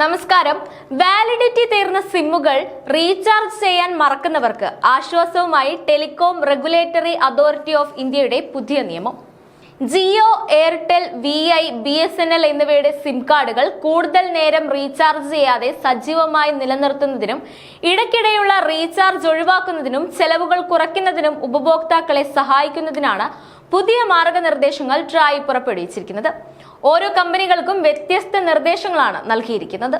നമസ്കാരം. വാലിഡിറ്റി തീർന്ന സിമ്മുകൾ റീചാർജ് ചെയ്യാൻ മറക്കുന്നവർക്ക് ആശ്വാസവുമായി ടെലികോം റെഗുലേറ്ററി അതോറിറ്റി ഓഫ് ഇന്ത്യയുടെ പുതിയ നിയമം. Jio Airtel V I B S N L എന്നിവയുടെ സിം കാർഡുകൾ കൂടുതൽ നേരം റീചാർജ് ചെയ്യാതെ സജീവമായി നിലനിർത്തുന്നതിനും ഇടയ്ക്കിടെയുള്ള റീചാർജ് ഒഴിവാക്കുന്നതിനും ചെലവുകൾ കുറയ്ക്കുന്നതിനും ഉപഭോക്താക്കളെ സഹായിക്കുന്നതിനാണ് പുതിയ മാർഗനിർദ്ദേശങ്ങൾ ട്രായ് പുറപ്പെടുവിച്ചിരിക്കുന്നത്. ഓരോ കമ്പനികൾക്കും വ്യത്യസ്ത നിർദ്ദേശങ്ങളാണ് നൽകിയിരിക്കുന്നത്.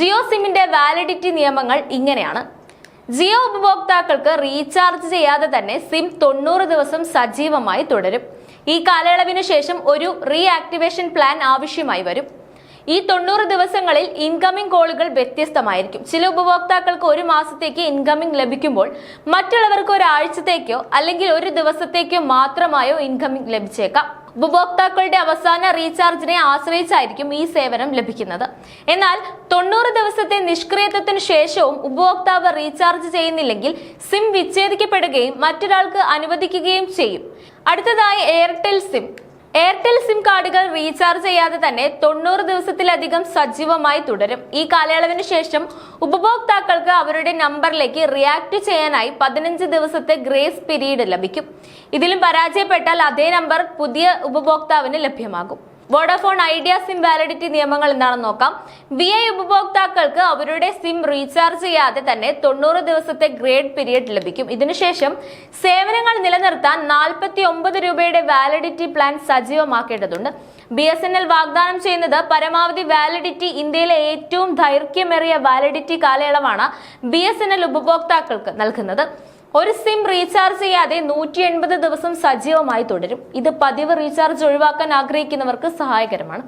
ജിയോ സിമ്മിന്റെ വാലിഡിറ്റി നിയമങ്ങൾ ഇങ്ങനെയാണ്. ജിയോ ഉപഭോക്താക്കൾക്ക് റീചാർജ് ചെയ്യാതെ തന്നെ സിം തൊണ്ണൂറ് ദിവസം സജീവമായി തുടരും. ഈ കാലയളവിന് ശേഷം ഒരു റീആക്ടിവേഷൻ പ്ലാൻ ആവശ്യമായി വരും. ഈ തൊണ്ണൂറ് ദിവസങ്ങളിൽ ഇൻകമിംഗ് കോളുകൾ വ്യത്യസ്തമായിരിക്കും. ചില ഉപഭോക്താക്കൾക്ക് ഒരു മാസത്തേക്ക് ഇൻകമിംഗ് ലഭിക്കുമ്പോൾ മറ്റുള്ളവർക്ക് ഒരാഴ്ചത്തേക്കോ അല്ലെങ്കിൽ ഒരു ദിവസത്തേക്കോ മാത്രമായോ ഇൻകമിംഗ് ലഭിച്ചേക്കാം. ഉപഭോക്താക്കളുടെ അവസാന റീചാർജിനെ ആശ്രയിച്ചായിരിക്കും ഈ സേവനം ലഭിക്കുന്നത്. എന്നാൽ തൊണ്ണൂറ് ദിവസത്തെ നിഷ്ക്രിയത്വത്തിന് ശേഷവും ഉപഭോക്താവ് റീചാർജ് ചെയ്യുന്നില്ലെങ്കിൽ സിം വിച്ഛേദിക്കപ്പെടുകയും മറ്റൊരാൾക്ക് അനുവദിക്കുകയും ചെയ്യും. അടുത്തതായി എയർടെൽ സിം. എയർടെൽ സിം കാർഡുകൾ റീചാർജ് ചെയ്യാതെ തന്നെ തൊണ്ണൂറ് ദിവസത്തിലധികം സജീവമായി തുടരും. ഈ കാലയളവിന് ശേഷം ഉപഭോക്താക്കൾക്ക് അവരുടെ നമ്പറിലേക്ക് റിയാക്ട് ചെയ്യാനായി പതിനഞ്ച് ദിവസത്തെ ഗ്രേസ് പീരീഡ് ലഭിക്കും. ഇതിലും പരാജയപ്പെട്ടാൽ അതേ നമ്പർ പുതിയ ഉപഭോക്താവിന് ലഭ്യമാകും. വോഡാഫോൺ ഐഡിയ സിം വാലിഡിറ്റി നിയമങ്ങൾ എന്താണെന്ന് നോക്കാം. വി ഐ ഉപഭോക്താക്കൾക്ക് അവരുടെ സിം റീചാർജ് ചെയ്യാതെ തന്നെ തൊണ്ണൂറ് ദിവസത്തെ ഗ്രേഡ് പീരീഡ് ലഭിക്കും. ഇതിനുശേഷം സേവനങ്ങൾ നിലനിർത്താൻ നാൽപ്പത്തി ഒമ്പത് രൂപയുടെ വാലിഡിറ്റി പ്ലാൻ സജീവമാക്കേണ്ടതുണ്ട്. ബി എസ് എൻ എൽ വാഗ്ദാനം ചെയ്യുന്നത് പരമാവധി വാലിഡിറ്റി ഇന്ത്യയിലെ ഏറ്റവും ദൈർഘ്യമേറിയ വാലിഡിറ്റി കാലയളവാണ് ബി എസ് എൻ എൽ ഉപഭോക്താക്കൾക്ക് നൽകുന്നത്. ഒരു സിം റീചാർജ് ചെയ്യാതെ നൂറ്റി എൺപത് ദിവസം സജീവമായി തുടരും. ഇത് പതിവ് റീചാർജ് ഒഴിവാക്കാൻ ആഗ്രഹിക്കുന്നവർക്ക് സഹായകരമാണ്.